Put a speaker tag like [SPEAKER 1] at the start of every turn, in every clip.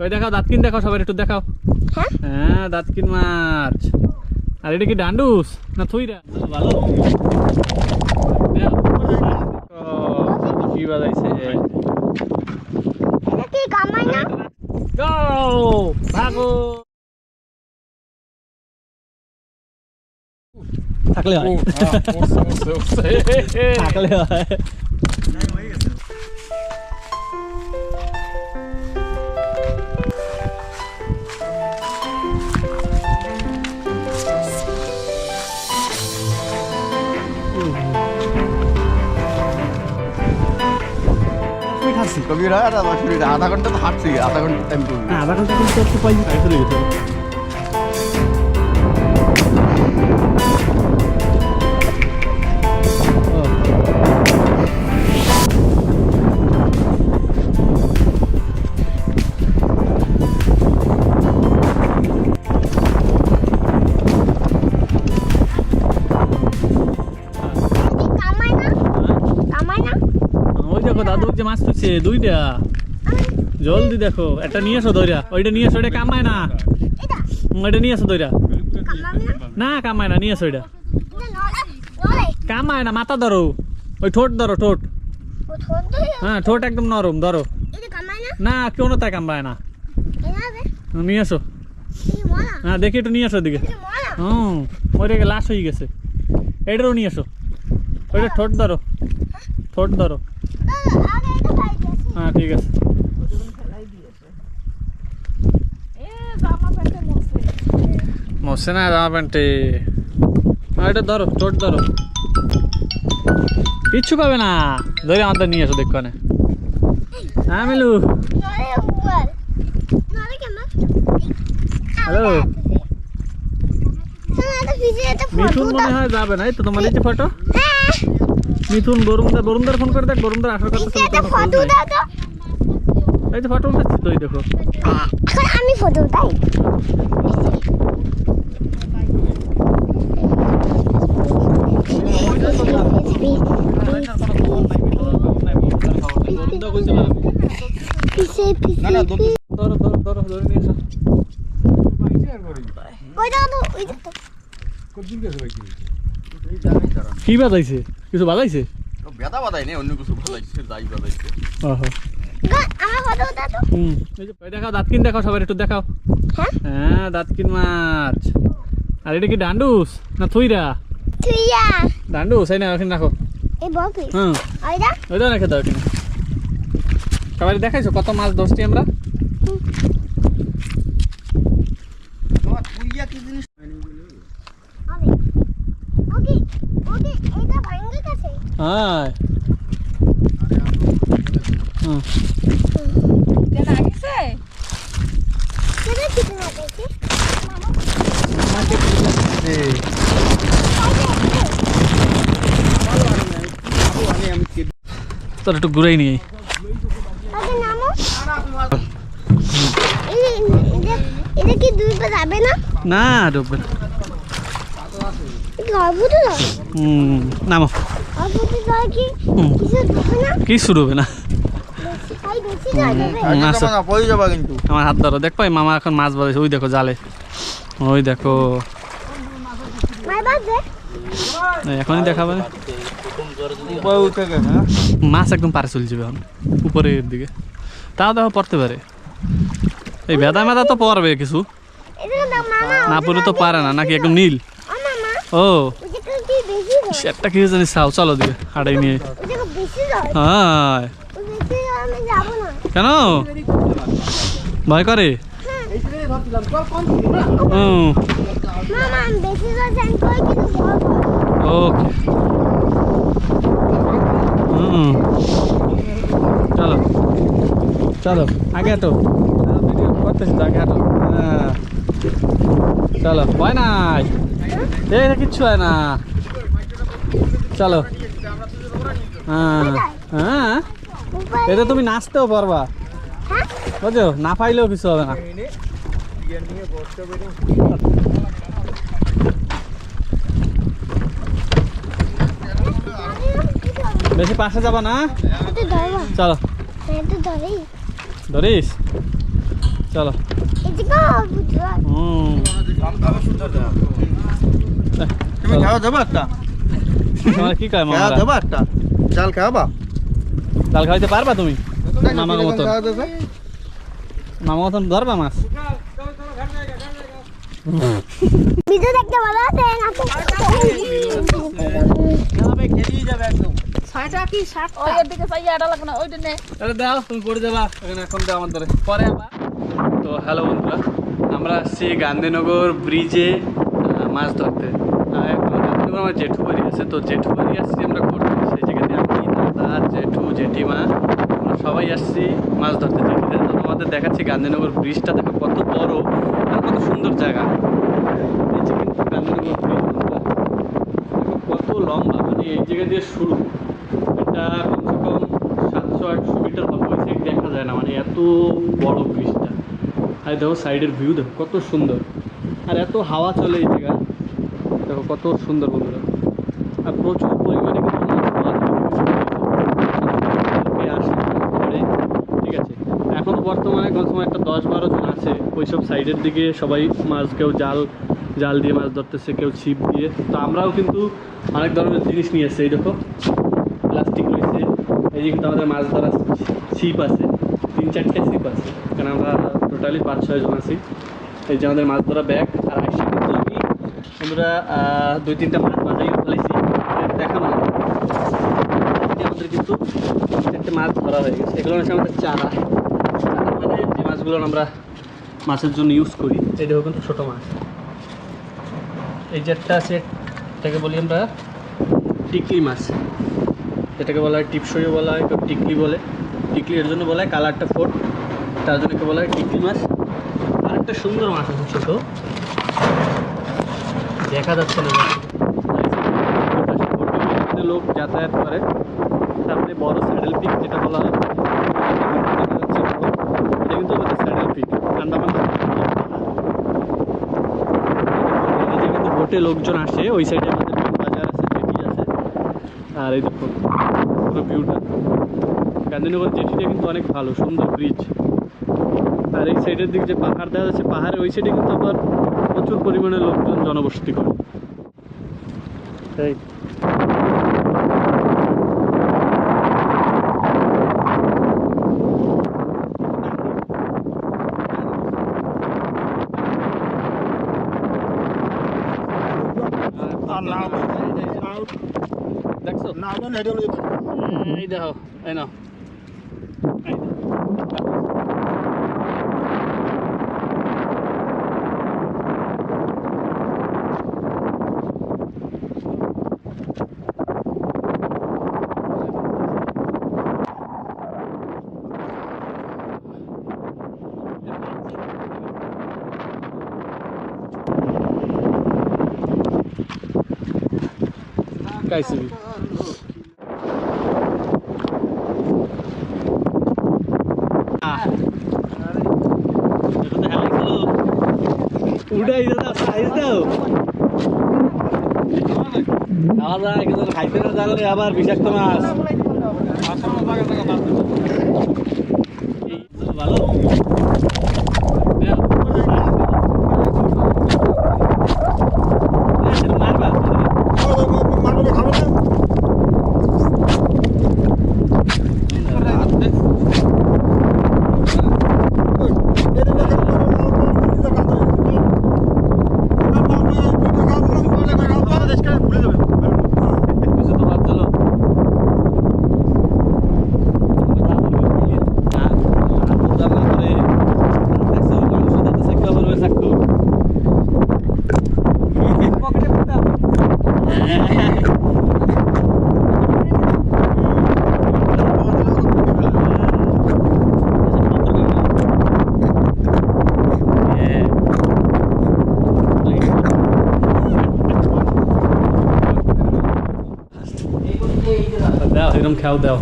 [SPEAKER 1] ওই দেখাও দাঁতকিন দেখাও সবাই একটু দেখাও।
[SPEAKER 2] হ্যাঁ?
[SPEAKER 1] হ্যাঁ দাঁতকিন মাছ। আর এটা কি ডান্ডুস না থুইরা? ভালো কি বাজাইছে? থাকলে হয়। থাকলে হয়।
[SPEAKER 3] কবিরা আধা ঘণ্টা তো হাঁটছি আধা ঘণ্টা টাইম করবি।
[SPEAKER 1] আধা ঘণ্টা কিন্তু একটু পাই মাছ তুলছে দুইটা। জলদি দেখো, একটা নিয়ে এসো দইরা। ওইটা নিয়ে এসো ওইটা কামায় না। ওইটা নিয়ে এসো দইরা।
[SPEAKER 2] না,
[SPEAKER 1] কামায় না, নিয়ে এসো ওইটা। কামায় না, মাথা ধরো। ওই ঠোঁট ধরো, ঠোঁট। হ্যাঁ ঠোঁট একদম নরম, ধরো।
[SPEAKER 2] না
[SPEAKER 1] কেউ তাই কামড়ায় না। নিয়ে এসো হ্যাঁ দেখি একটু নিয়ে এসো দিকে হুম, ওইটা লাশ হয়ে গেছে। এটারও নিয়ে এসো ওইটা ঠোঁট ধরো। ঠোঁট ধরো
[SPEAKER 2] আগে এটা খাই দিয়েছি
[SPEAKER 1] হ্যাঁ ঠিক আছে মশে না জামা প্যান্টে হ্যাঁ এটা ধরো ঠোঁট ধরো কিচ্ছু পাবে না ধরে আমাদের নিয়ে এসো দেখো না হ্যাঁ মিলু
[SPEAKER 2] নলে উপর নলে কেমন
[SPEAKER 1] হ্যালো
[SPEAKER 2] শোনো এটা ফিজে এটা ফটো
[SPEAKER 1] মিথুন মনে হয় যাবে না এই তো তোমার এই যে ফটো
[SPEAKER 2] হ্যাঁ
[SPEAKER 1] মিথুন বরুণদার বরুণদার ফোন করে দেখ বরুণদার আসার কথা ছিল কোনো খোঁজ
[SPEAKER 2] ফটো। দাও তো।
[SPEAKER 1] এই তো ফটো উঠাচ্ছি তো এই দেখো।
[SPEAKER 2] এখন আমি ফটো তাই
[SPEAKER 1] বরুণদা এসো।
[SPEAKER 2] কই দাও তো ওই তো।
[SPEAKER 1] কি বাজাইছে? কিছু বাজাইছে?
[SPEAKER 3] ব্যথা বাদাই নেই অন্য কিছু বাদাইছে যাই
[SPEAKER 1] ওই দেখাও দাঁতকিন দেখাও একটু দেখাও।
[SPEAKER 2] হ্যাঁ?
[SPEAKER 1] হ্যাঁ দাঁতকিন মাছ। আর এটা কি ডান্ডুস না থুইরা? ডান্ডুস এই না ওখানে রাখো।
[SPEAKER 2] এই বকি
[SPEAKER 1] হুম।
[SPEAKER 2] ওইটা
[SPEAKER 1] ওই দাও রেখে দাও এখানে। সবাই দেখাইছো কত মাছ ধরছি আমরা
[SPEAKER 3] তোমার তুইয়া কি জিনিস
[SPEAKER 2] ওকে ওকে ওকে এটা ভাঙ্গে গেছে
[SPEAKER 1] হ্যাঁ হুম
[SPEAKER 2] সেটা ঠিক না গেছে
[SPEAKER 1] তোর একটু ঘুরাই নিয়ে
[SPEAKER 2] ওকে নামো এই এটা এটা কি দুই পা যাবে না
[SPEAKER 1] না ডুববে না
[SPEAKER 2] অদ্ভুত নয়
[SPEAKER 1] হুম নামো।
[SPEAKER 2] কি?
[SPEAKER 1] শুরু হবে না? আমার হাত ধরো দেখ মামা এখন মাছ বাজাইছে ওই দেখো জালে। ওই দেখো। এখনই দেখাবে
[SPEAKER 3] উপরে উঠে গেছে হ্যাঁ?
[SPEAKER 1] মাছ একদম পারে চলে যাবে এখন উপরের দিকে। তাও দেখো পড়তে পারে। এই বেদা মেদা তো পড়বে কিছু। না পড়লে তো পারে না নাকি একদম নীল?
[SPEAKER 2] ও। মামা
[SPEAKER 1] ও।
[SPEAKER 2] ওটা কি বেশি যায়
[SPEAKER 1] জানি চাও চলো দিকে হাড়াই নিয়ে। হ্যাঁ কেন? ভয় করে? ওকে। চলো। চলো আগে হাঁটো। করতেছি তো আগে হাঁটো। হ্যাঁ। চলো ভয় নাই। এই কিচ্ছু হয় না। চলো। হ্যাঁ হ্যাঁ। এতে তুমি নাচতেও পারবা। বুঝছ? না পাইলেও কিছু হবে না। বেশি পাশে যাবা না? চলো। ধরিস? চলো।
[SPEAKER 2] বুঝো
[SPEAKER 1] হুম।
[SPEAKER 3] তুমি খাওয়া যাবা একটা
[SPEAKER 1] তোমার কি কয়
[SPEAKER 3] খাওয়া
[SPEAKER 1] মামারা
[SPEAKER 3] যাবা একটা চাল খাওয়াবা?
[SPEAKER 1] ডাল খাইতে পারবা তুমি? মামার মতন।
[SPEAKER 3] খাওয়া যাবে
[SPEAKER 1] মামা মতন ধরবা মাছ?
[SPEAKER 2] ভিডিও দেখতে ভালো আছে না তো
[SPEAKER 4] ছয়টা কি সাতটা? দিকে চাই আটা লাগবে না ওইটা নে।
[SPEAKER 1] তাহলে দাও তুমি পড়ে যাবা। এখানে এখন দাও আমার ধরে। পরে আবার। তো হ্যালো বন্ধুরা আমরা আসছি গান্ধীনগর ব্রিজে মাছ ধরতে। আমার জেঠু বাড়ি আছে, তো জেঠু বাড়ি আসছি আমরা করতে। সেই জায়গাতে আমি, দাদা জেঠু, জেঠিমা, আমরা সবাই আসছি মাছ ধরতে। জেঠিতে তো তোমাদের দেখাচ্ছি, গান্ধীনগর ব্রিজটা দেখো কত বড় আর কত সুন্দর জায়গা। গান্ধীনগর ব্রিজ কত লম্বা। মানে এই জায়গা দিয়ে শুরু। এটা কমসে কম সাতশো, আটশো মিটার হবে দেখা যায় না। মানে এত বড় ব্রিজটা আর দেখো সাইডের ভিউ দেখো কত সুন্দর। আর এত হাওয়া চলে এই জায়গা দেখো কত সুন্দর প্রচুর পরিমাণে ঠিক আছে এখনও বর্তমানে কোন সময় একটা দশ বারো জন আছে ওইসব সাইডের দিকে সবাই মাছ কেউ জাল জাল দিয়ে মাছ ধরতেছে কেউ ছিপ দিয়ে তো আমরাও কিন্তু অনেক ধরনের জিনিস নিয়ে এসছি এই দেখো প্লাস্টিক রয়েছে এই যে কিন্তু আমাদের মাছ ধরার ছিপ আছে তিন চারটে ছিপ আছে কারণ আমরা টোটালি পাঁচ ছয় জন আছি এই যে আমাদের মাছ ধরা ব্যাগ আর আইসা কিন্তু আমি আমরা দুই তিনটা মাছ বাজাই ফেলেছি দেখানো না। এই যে আমাদের কিন্তু মাছ হয়ে গেছে এগুলো হচ্ছে আমাদের চারা মানে যে মাছগুলো আমরা মাছের জন্য ইউজ করি দেখো কিন্তু ছোটো মাছ এই যে একটা আছে এটাকে বলি আমরা টিকলি মাছ যেটাকে বলা হয় টিপসইও বলা হয় কেউ টিকলি বলে টিকলি এর জন্য বলা হয় কালারটা ফোট তার জন্য বলা হয় টিকলি মাছ আর একটা সুন্দর মাছ আছে ছোটো দেখা যাচ্ছে না লোক যাতায়াত করে সামনে বড় স্যাডেল পিক যেটা বলা হয়। এটা কিন্তু আমাদের স্যাডেল পিক। কিন্তু লোকজন আসে, ওই সাইডে আমাদের বাজার আছে আছে। আর এই দেখো, পুরো ভিউটা গান্ধীনগর জেটিটা কিন্তু অনেক ভালো, সুন্দর ব্রিজ আর এই সাইডের দিক যে পাহাড় দেখা যাচ্ছে পাহাড়ের ওই সাইডে কিন্তু আবার প্রচুর পরিমাণে লোকজন জনবসতি করে। এই দেখছ এই দেখো এই নাও এই দেখো। উঠাই দাদা সাইজ দাও। খাওয়া কিন্তু খাইতে না জানলে আবার বিষাক্ত মাছ। ভালো মারবা কিছু তো বাদ দিলো দাও এরকম খাও দাও।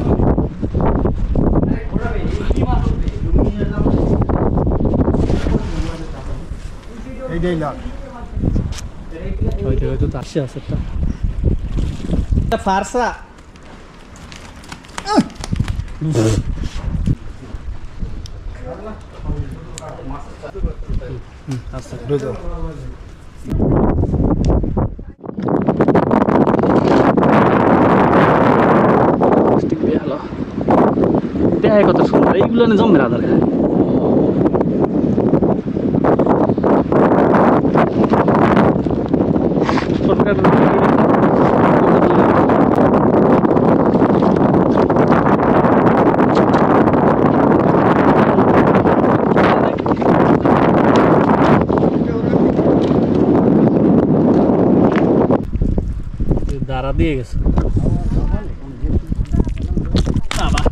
[SPEAKER 1] ওই দেখো তো আসছে আছে একটা। ফারসা। আচ্ছা প্লাস্টিক দিয়ে হলো দেখায় কত সুন্দর। এইগুলো না জমবে আধার খায় দাঁড়া দিয়ে গেছে বাবা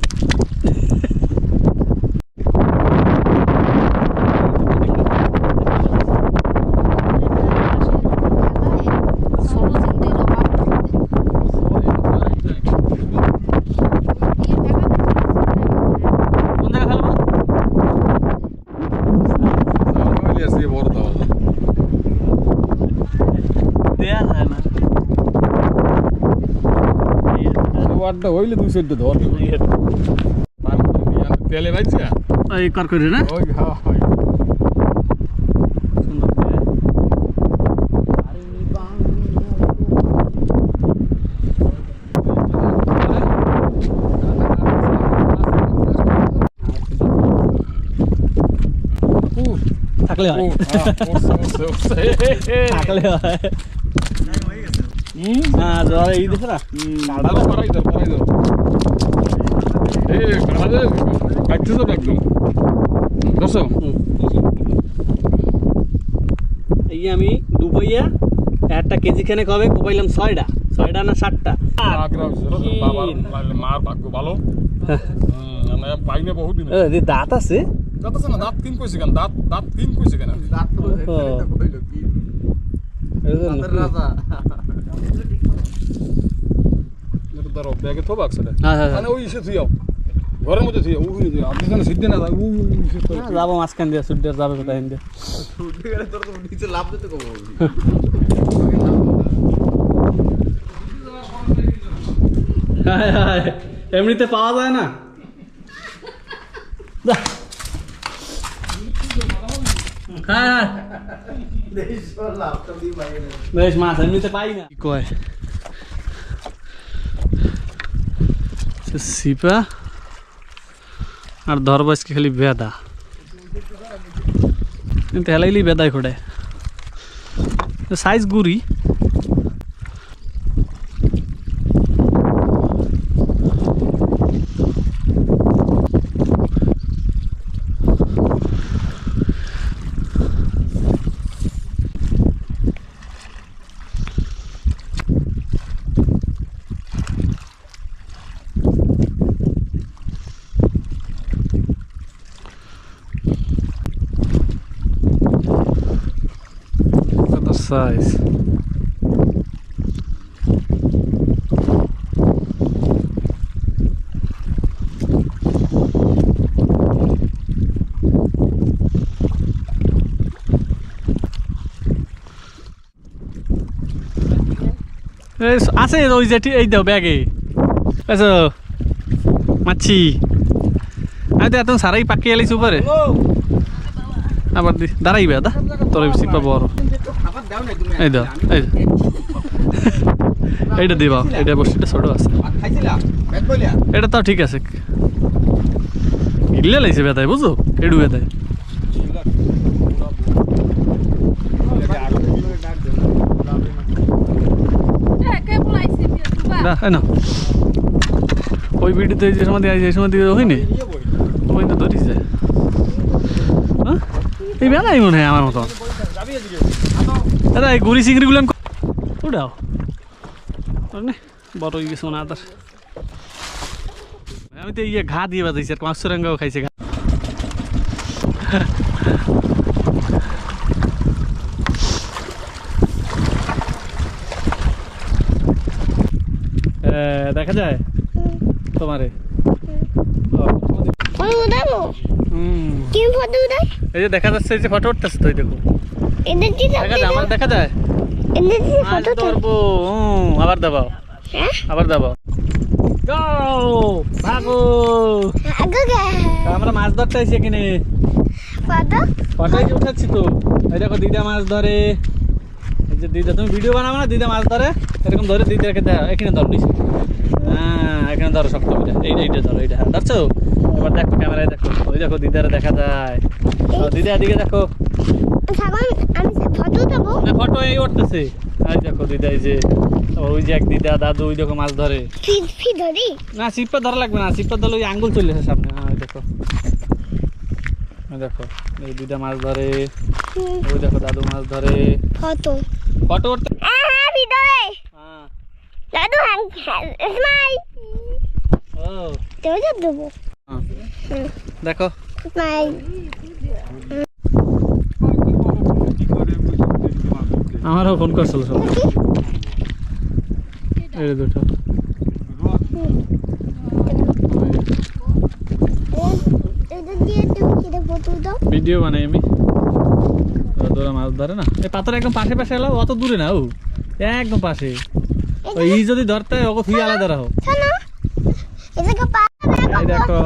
[SPEAKER 1] কোন জায়গা খেলব দেয়া যায় না
[SPEAKER 5] ওয়ার্ডটা হইলে দুই সাইডটা ধর তেলে বাইছে
[SPEAKER 1] এই কর করে না
[SPEAKER 5] ওই হ্যাঁ হয়
[SPEAKER 1] সুন্দর করে থাকলে হয় থাকলে হয় হ্যাঁ এই আমি ডুবইয়া একটা কেজি খানে কবে কোপাইলাম ছয়টা। ছয়টা না সাতটা?
[SPEAKER 5] বাবা মার ভাগ্য ভালো। পাইনে বহুত দিন।
[SPEAKER 1] দাঁত আছে?
[SPEAKER 5] দাঁত আছে না দাঁত তিন কইছে কেন? দাঁত দাঁত তিন কইছে কেন?
[SPEAKER 1] ও।
[SPEAKER 5] এটা ব্যাগে
[SPEAKER 1] হ্যাঁ হ্যাঁ
[SPEAKER 5] মানে ওই ইসে থুইও ঘরের মধ্যে থুইও ওই থুইও আপনি যেন সিদ্ধে না যায় ওই ইসে
[SPEAKER 1] হ্যাঁ, যাব মাঝখান দিয়ে সুড্ডের যাবে কোথায় হিন্দে
[SPEAKER 3] নিচে লাভ দিতে
[SPEAKER 1] হায় হায় এমনিতে পাওয়া যায় না। হায় হায়। বেশ মাছ এমনিতে পাই না। কি কয়? সিপা? আর ধরবাজকে খালি বেদা। হেলাইলি বেদায় খোড়ে সাইজ গুড়ি। কত সাইজ এই স- আছে ওই যে ঠিক- এই দাও ব্যাগে আচ্ছা মাছি আমি তো এত সারাই পাকি এলাইছি উপরে আবার দি দাঁড়াইবে দা তোর সিপা বড়
[SPEAKER 3] খাবার দাও না তুমি
[SPEAKER 1] এই দাও এই এইটা দিবা এটা বসিটা ছোট আছে।
[SPEAKER 3] বলিয়া
[SPEAKER 1] এটা তাও ঠিক আছে। গিলে লাইছে বেতায় বুঝো এডু বেতায় না না ওই ভিডিওতে যে সময় দিয়ে এই সময় দিয়ে হয়নি? ওই তো ধরিস যায় হ্যাঁ? এই বেলাই মনে হয় আমার মতন। দাদা এই গুড়ি চিংড়িগুলো উড়াও নে বড় হয়ে গেছে মনে হয় আদার আমি তো ইয়ে ঘা দিয়ে বাজাইছি আর পাঁচশো রাঙ্গাও খাইছে ঘা এ, দেখা যায় তোমারে ও,
[SPEAKER 2] ওই উদাবো
[SPEAKER 1] হুম।
[SPEAKER 2] কি ফটো উদাই
[SPEAKER 1] এই যে দেখা যাচ্ছে এই যে ফটো উঠতেছে তো এই দেখো দেখা যায় আমার দেখা যায়।
[SPEAKER 2] এদের ফটো
[SPEAKER 1] ধরবো হুম, আবার দাবাও।
[SPEAKER 2] হ্যাঁ?
[SPEAKER 1] আবার দাবাও। যাও ভাগো!
[SPEAKER 2] আগে
[SPEAKER 1] আমরা মাছ ধরতে এখানে। উঠাচ্ছি তো? এই দেখো দিদা মাছ ধরে। এই যে দিদা তুমি ভিডিও বানাবো না? দিদা মাছ ধরে এরকম ধরে দেখ এখানে ধরো নিচে। হ্যাঁ এখানে ধরো শক্ত করে। এইটা ধরো এইটা। হ্যাঁ ধরছো? এবার দেখো ক্যামেরায় দেখো। ওই দেখো দিদারে দেখা যায়। দিদা এদিকে দেখো
[SPEAKER 2] ছাগল আমি ফটো দেবো
[SPEAKER 1] না ফটো এই উঠতেছে। এই দেখো দিদা এই যে ওই যে এক দিদা দাদু ওই দেখো মাছ ধরে। না সিপটা ধরা লাগবে না সিপটা ধরলে ওই আঙ্গুল চলে আসে সামনে। হ্যাঁ ওই দেখো। দেখো এই দিদা মাছ ধরে ওই দেখো দাদু মাছ ধরে।
[SPEAKER 2] ফটো।
[SPEAKER 1] ফটো উঠতে
[SPEAKER 2] হ্যাঁ
[SPEAKER 1] হ্যাঁ।
[SPEAKER 2] দাদু স্মাইল
[SPEAKER 1] ও।
[SPEAKER 2] যাব দেবো।
[SPEAKER 1] হ্যাঁ। দেখো।
[SPEAKER 2] স্মাইল
[SPEAKER 1] আমারও ফোন করছিল সব এই দুটো।
[SPEAKER 2] এটা দিয়ে তুমি কিনে ফটো দাও
[SPEAKER 1] ভিডিও বানাই আমি। তোরা মাছ ধরে না? এই পাথর একদম পাশে পাশে এলো অত দূরে না ও। একদম পাশে। ওই ই যদি ধরতে হয় ওকে থুই আলাদা রাখো।
[SPEAKER 2] শোনো এটাকে পা
[SPEAKER 1] এই দেখো